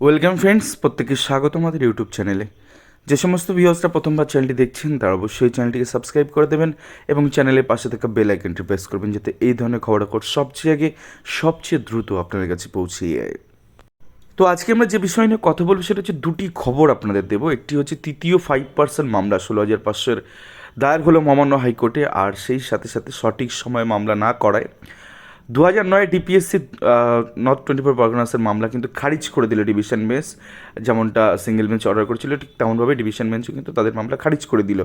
Welcome friends প্রত্যেকে স্বাগত আমাদের ইউটিউব চ্যানেলে যে সমস্ত ভিউয়ার্সরা প্রথমবার চ্যানেলটি দেখছেন, তারা অবশ্যই চ্যানেলটিকে সাবস্ক্রাইব করে দেবেন এবং চ্যানেলের পাশে থাকা বেল আইকনটি প্রেস করবেন যাতে এই ধরনের খবরাখবর সবচেয়ে আগে, সবচেয়ে দ্রুত আপনাদের কাছে পৌঁছে যায়। তো আজকে আমরা যে বিষয় নিয়ে কথা বলব, সেটা হচ্ছে দুটি খবর আপনাদের দেবো। একটি হচ্ছে তৃতীয় ফাইভ পার্সেন্ট মামলা ষোলো হাজার পাঁচশোর দায়ের হলো মহামান্য হাইকোর্টে, আর সেই সাথে সাথে সঠিক সময়ে মামলা না করায় দু হাজার নয় ডিপিএসসি নর্থ টোয়েন্টি ফোর পরগনাসের মামলা কিন্তু খারিজ করে দিল ডিভিশন বেঞ্চ যেমনটা সিঙ্গেল বেঞ্চ অর্ডার করেছিল, ঠিক তেমনভাবে ডিভিশন বেঞ্চও কিন্তু তাদের মামলা খারিজ করে দিল।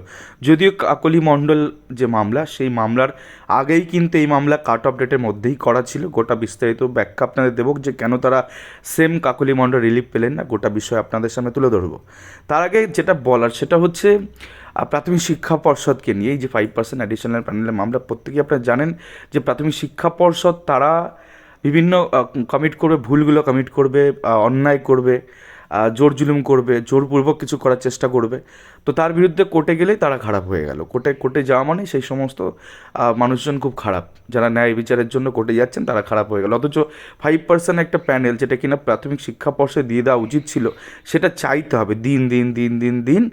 যদিও কাকলি মণ্ডল যে মামলা, সেই মামলার আগেই কিন্তু এই মামলা কাট অফ ডেটের মধ্যেই করা ছিল। গোটা বিস্তারিত ব্যাখ্যা আপনাদের দেবো যে কেন তারা সেম কাকলি মণ্ডল রিলিফ পেলেন না, গোটা বিষয় আপনাদের সামনে তুলে ধরবো। তার আগে যেটা বলার, সেটা হচ্ছে প্রাথমিক শিক্ষা পর্ষদকে নিয়ে এই যে ফাইভ পার্সেন্ট অ্যাডিশনাল প্যানেলের মামলা, প্রত্যেকেই আপনারা জানেন যে প্রাথমিক শিক্ষা পর্ষদ তারা বিভিন্ন কমিট করবে, ভুলগুলো কমিট করবে অন্যায় করবে জোর জুলুম করবে, জোরপূর্বক কিছু করার চেষ্টা করবে। তো তার বিরুদ্ধে কোর্টে গেলেই তারা খারাপ হয়ে গেল। কোর্টে কোর্টে যাওয়া মানে সেই সমস্ত মানুষজন খুব খারাপ। যারা ন্যায় বিচারের জন্য কোর্টে যাচ্ছেন তারা খারাপ হয়ে গেল। অথচ ফাইভ পার্সেন্ট একটা প্যানেল যেটা কিনা প্রাথমিক শিক্ষা পর্ষদে দিয়ে দেওয়া উচিত ছিল, সেটা চাইতে হবে দিন দিন দিন দিন দিন।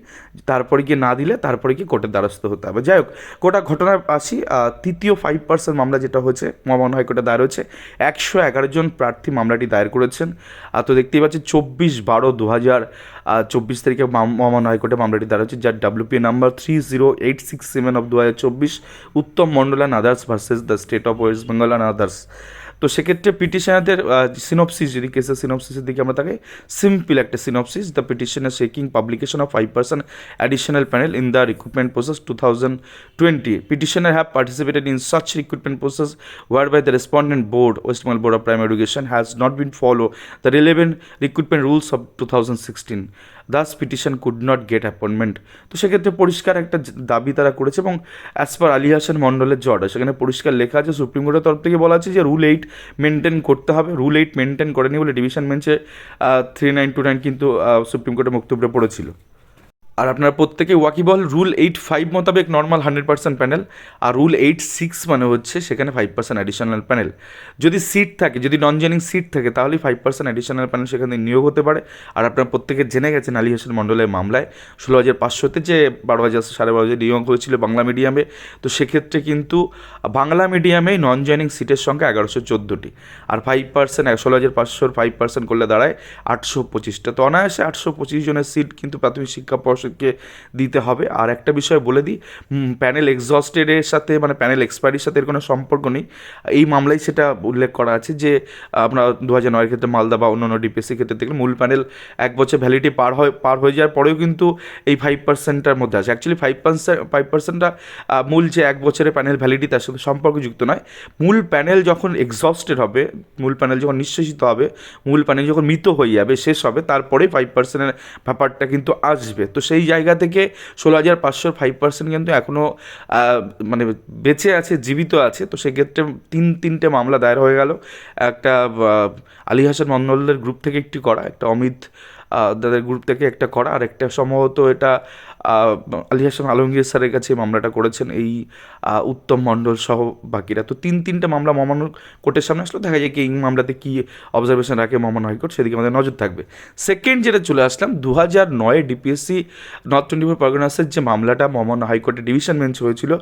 তারপরে গিয়ে না দিলে তারপরে কি কোর্টের দ্বারস্থ হতে হবে। যাই হোক, গোটা ঘটনার আসি তৃতীয় ফাইভ পার্সেন্ট মামলা যেটা হয়েছে, মহামান্য হাইকোর্টে দায়ের হয়েছে, একশো এগারো জন প্রার্থী মামলাটি দায়ের করেছেন। আর তো দেখতেই পাচ্ছি চব্বিশ বারো দু হাজার চব্বিশ তারিখে মহামান হাইকোর্টে মামলাটি দাঁড়াচ্ছে যার WP number three zero eight six seven of দু হাজার চব্বিশ, Uttam Mondal and others versus the state of West Bengal and others তো সেক্ষেত্রে পিটিশনারদের সিনপসিস যদি কেসের সিনপসিসের দিকে আমরা তাকাই সিম্পল একটা synopsis the petitioner seeking publication of five percent additional panel in the recruitment process two thousand twenty petitioner have participated in such recruitment process were by the respondent board West Bengal board of primary education has not been follow the relevant recruitment rules of two thousand sixteen Thus, petition could not get appointment তো সেক্ষেত্রে পরিষ্কার একটা দাবি তারা করেছে এবং as per Ali Hasan মণ্ডলের যে সেখানে পরিষ্কার লেখা আছে সুপ্রিম কোর্টের তরফ থেকে বলা আছে যে রুল এইট মেনটেন করতে হবে রুল এইট মেনটেন করেনি বলে ডিভিশন বেঞ্চে থ্রি নাইন টু নাইন কিন্তু সুপ্রিম কোর্টের বক্তব্যে পড়েছিল। আর আপনারা প্রত্যেকে ওয়াকিবল রুল এইট ফাইভ মোতাবেক নর্মাল হান্ড্রেড পার্সেন্ট প্যানেল আর রুল এইট সিক্স মানে হচ্ছে সেখানে ফাইভ পার্সেন্ট অ্যাডিশনাল প্যানেল যদি সিট থাকে, যদি নন জেনিং সিট থাকে তাহলে ফাইভ পার্সেন্ট অ্যাডিশনাল প্যানেল সেখানে নিয়োগ হতে পারে। আর আপনারা প্রত্যেকে জেনে গেছেন আলী হাসান মণ্ডলের মামলায়, ষোলো হাজার পাঁচশোতে যে বারো হাজার সাড়ে বারো হাজার নিয়োগ হয়েছিল বাংলা মিডিয়ামে, তো সেক্ষেত্রে কিন্তু বাংলা মিডিয়ামেই নন জয়েনিং সিটের সংখ্যা এগারোশো চোদ্দোটি। আর ফাইভ পার্সেন্ট ষোলো হাজার পাঁচশোর ফাইভ পার্সেন্ট করলে দাঁড়ায় আটশো পঁচিশটা। তো অনায়াসে আটশো পঁচিশ জনের সিট কিন্তু প্রাথমিক শিক্ষা পর্ষদকে দিতে হবে। আর একটা বিষয় বলে দিই প্যানেল এক্সস্টেডের সাথে মানে প্যানেল এক্সপায়ারির সাথে এর কোনো সম্পর্ক নেই। এই মামলায় সেটা উল্লেখ করা আছে যে, আমরা দু হাজার নয়ের ক্ষেত্রে মালদা বা অন্যান্য ডিপিএসসি ক্ষেত্রে দেখলে মূল প্যানেল এক বছর ভ্যালিডিটি পার হয়, পার হয়ে যাওয়ার পরেও কিন্তু এই ফাইভ পার্সেন্টটার মধ্যে আছে। অ্যাকচুয়ালি ফাইভ পার্সেন্ট ফাইভ পার্সেন্টটা মূল যে এক বছরের প্যানেল ভ্যালিডিটি তার সাথে সম্পর্কযুক্ত নয়। মূল প্যানেল যখন এক্সস্টেড হবে, মূল প্যানেল যখন নিঃশেষিত হবে, মূল প্যানেল যখন মৃত হয়ে যাবে, শেষ হবে, তারপরেই ফাইভ পার্সেন্টের ব্যাপারটা কিন্তু আসবে। তো সেই জায়গা থেকে ষোলো হাজার পাঁচশোর ফাইভ পার্সেন্ট কিন্তু এখনও মানে বেঁচে আছে, জীবিত আছে। তো সেক্ষেত্রে তিন, তিনটে মামলা দায়ের হয়ে গেল। একটা আলী হাসান মন্ডলের গ্রুপ থেকে একটি করা, একটা অমিত দাদের গ্রুপ থেকে একটা করা, আর একটা সম্ভবত এটা আলী হাসান আলমগীর স্যারের কাছে মামলাটা করেছেন। এই উত্তম মণ্ডল সহ বাকিরা। তো তিন, তিনটে মামলা মহামান্য কোর্টের সামনে আসলো। দেখা যায় কি এই মামলাতে কী অবজারভেশন রাখে মহামান্য হাইকোর্ট, সেদিকে আমাদের নজর থাকবে। সেকেন্ড যেটা চলে আসলাম দু হাজার নয়ে ডিপিএসসি নর্থ টোয়েন্টি ফোর পরগনাসের যে মামলাটা মহামান্য হাইকোর্টে ডিভিশন বেঞ্চ হয়েছিল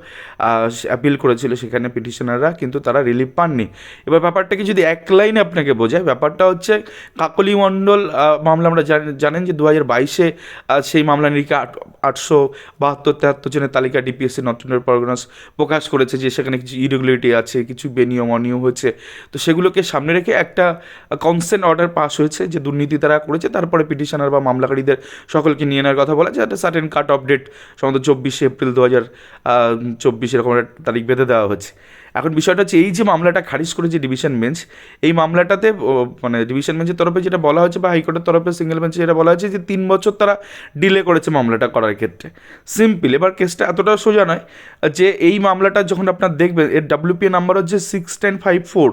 অ্যাপিল করেছিল সেখানে পিটিশনাররা কিন্তু তারা রিলিফ পাননি। এবার ব্যাপারটাকে যদি এক লাইনে আপনাকে বোঝায়, ব্যাপারটা হচ্ছে কাকলি মণ্ডল মামলা আমরা জানেন যে দু হাজার বাইশে সেই মামলা আট আটশো বাহাত্তর, তেহাত্তর জনের তালিকা ডিপিএসসি নর্থ টোয়েন্টি পরগনাস প্রকাশ করেছে, যে সেখানে কিছু ইরেগুলারিটি আছে, কিছু বেনিয়ম, অনিয়ম হয়েছে। তো সেগুলোকে সামনে রেখে একটা কনসেন্ট অর্ডার পাস হয়েছে, যে দুর্নীতি তারা করেছে, তারপরে পিটিশনার বা মামলাকারীদের সকলকে নিয়ে নেওয়ার কথা বলা যে একটা সার্টেন কাট আপডেট সম্ভবত চব্বিশে এপ্রিল দু হাজার চব্বিশ এরকম একটা তারিখ বেঁধে দেওয়া হচ্ছে এখন বিষয়টা হচ্ছে এই যে মামলাটা খারিজ করেছে ডিভিশন বেঞ্চ, এই মামলাটাতে মানে ডিভিশন বেঞ্চের তরফে যেটা বলা হয়েছে বা হাইকোর্টের তরফে সিঙ্গেল বেঞ্চে যেটা বলা হয়েছে যে তিন বছর তারা ডিলে করেছে মামলাটা করার ক্ষেত্রে। সিম্পল এবার কেসটা এতটা সোজা নয় যে এই মামলাটা যখন আপনার দেখবেন, এর ডাব্লিউপি নাম্বার হচ্ছে সিক্স টেন ফাইভ ফোর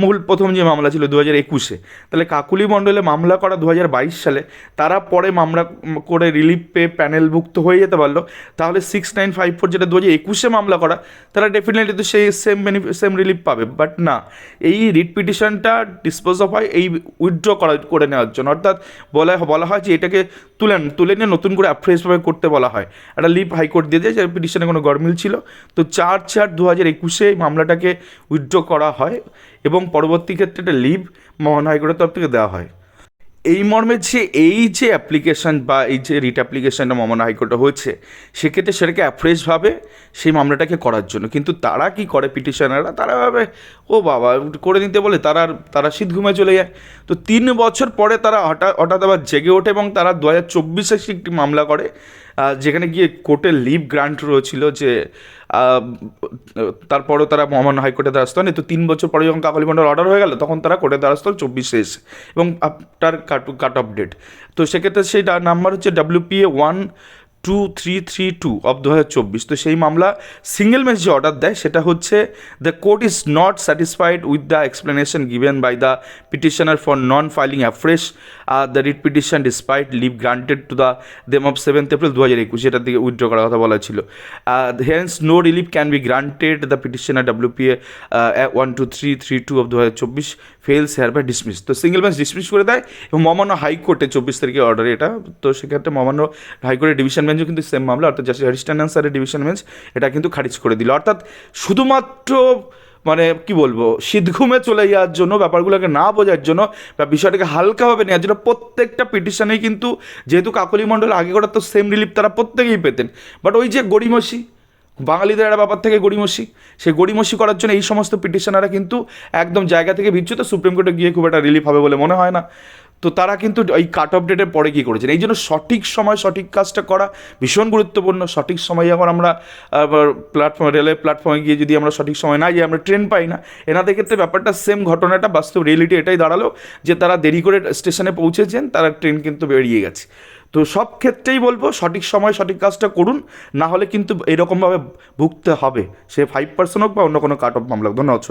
মূল প্রথম যে মামলা ছিল দু হাজার একুশে। তাহলে কাকুলি মণ্ডলে মামলা করা দু হাজার বাইশ সালে, তারা পরে মামলা করে রিলিফ পেয়ে প্যানেলভুক্ত হয়ে যেতে পারল। তাহলে সিক্স নাইন ফাইভ ফোর যেটা দু হাজার একুশে মামলা করা, তারা ডেফিনেটলি তো সেই সেম বেনিফিট সেম রিলিফ পাবে বাট না, এই রিট পিটিশনটা ডিসপোজ অফ হয়, এই উইথড্র করা, করে নেওয়ার জন্য। অর্থাৎ বলা বলা হয় যে এটাকে তুলে তুলে নিয়ে নতুন করে ফ্রেশভাবে করতে বলা হয়। একটা লিভ হাইকোর্ট দিয়ে দেয় যে পিটিশনে কোনো গরমিল ছিল। তো চার চার দু হাজার একুশে এই মামলাটাকে উইথড্র করা হয় এবং পরবর্তী ক্ষেত্রে এটা লিভ মহান হাইকোর্টের তরফ থেকে দেওয়া হয়। এই মর্মে যে এই যে অ্যাপ্লিকেশান বা এই যে রিট অ্যাপ্লিকেশানটা মামলা হাইকোর্টে হয়েছে, সেক্ষেত্রে সেটাকে অ্যাফ্রেশভাবে সেই মামলাটাকে করার জন্য। কিন্তু তারা কি করে পিটিশনাররা তারা ভাবে, ও বাবা, করে নিতে বলে তারা তারা শীত ঘুমে চলে যায়। তো তিন বছর পরে তারা হঠাৎ হঠাৎ আবার জেগে ওঠে এবং তারা দু হাজার চব্বিশে একটি মামলা করে। যেখানে গিয়ে কোর্টে লিভ গ্রান্ট রয়েছিল যে তারপরও তারা মহামান্য হাইকোর্টে দ্বারস্থ হন তো তিন বছর পরে যখন কাকলি মন্ডল অর্ডার হয়ে গেল, তখন তারা কোর্টের দ্বারস্থ চব্বিশে এসে। এবং after cut cut off date তো সেক্ষেত্রে সেই নাম্বার হচ্ছে WPA one two three three two of দু হাজার চব্বিশ তো সেই মামলা সিঙ্গেল ম্যাচ যে অর্ডার দেয়, সেটা হচ্ছে the court is not satisfied with the explanation given by the petitioner for non filing afresh the writ petition despite leave granted to the them of seventh April দু হাজার একুশ এটার দিকে withdraw করার কথা বলা ছিল। Hence no relief can be granted the petitioner WPA one two three three two of দু হাজার চব্বিশ ফেলস হেয়ার বাই ডিসমিস তো সিঙ্গেল বেঞ্চ ডিসমিস করে দেয় এবং মহামান্য হাইকোর্টে চব্বিশ তারিখে অর্ডার এটা। তো সেক্ষেত্রে মহামান্য হাইকোর্টের ডিভিশন বেঞ্চও কিন্তু সেম মামলা, অর্থাৎ জাস্টিস হরিস্টান স্যারের ডিভিশন বেঞ্চ এটা কিন্তু খারিজ করে দিল। অর্থাৎ শুধুমাত্র মানে কি বলব ঘুমে চলে যাওয়ার জন্য, ব্যাপারগুলোকে না বোঝার জন্য, বা বিষয়টাকে হালকাভাবে নেওয়ার জন্য প্রত্যেকটা পিটিশনেই কিন্তু, যেহেতু কাকলি মণ্ডল আগে করার তো সেম রিলিফ তারা প্রত্যেকেই পেতেন। বাট ওই যে গড়িমসি, বাঙালিদের একটা ব্যাপার থেকে গড়িমসি, সেই গড়িমসি করার জন্য এই সমস্ত পিটিশনাররা কিন্তু একদম জায়গা থেকে বিচ্যুত, সুপ্রিম কোর্টে গিয়ে খুব একটা রিলিফ হবে বলে মনে হয় না। তো তারা কিন্তু এই কাট অফ ডেটের পরে কী করেছেন? এই জন্য সঠিক সময় সঠিক কাজটা করা ভীষণ গুরুত্বপূর্ণ। সঠিক সময় যখন আমরা প্ল্যাটফর্ম রেলওয়ে প্ল্যাটফর্মে গিয়ে যদি আমরা সঠিক সময় না যাই আমরা ট্রেন পাই না, এনাদের ক্ষেত্রে ব্যাপারটা সেম ঘটনাটা বাস্তব রিয়েলিটি এটাই দাঁড়াল যে তারা দেরি করে স্টেশনে পৌঁছেছেন, তারা ট্রেন কিন্তু বেরিয়ে গেছে। তো সব ক্ষেত্রেই বলব, সঠিক সময় সঠিক কাজটা করুন, না হলে কিন্তু এরকমভাবে ভুগতে হবে। সে ফাইভ পার্সেন্ট হোক বা অন্য কোনো কাট অফ মামলা হোক। ধন্যবাদ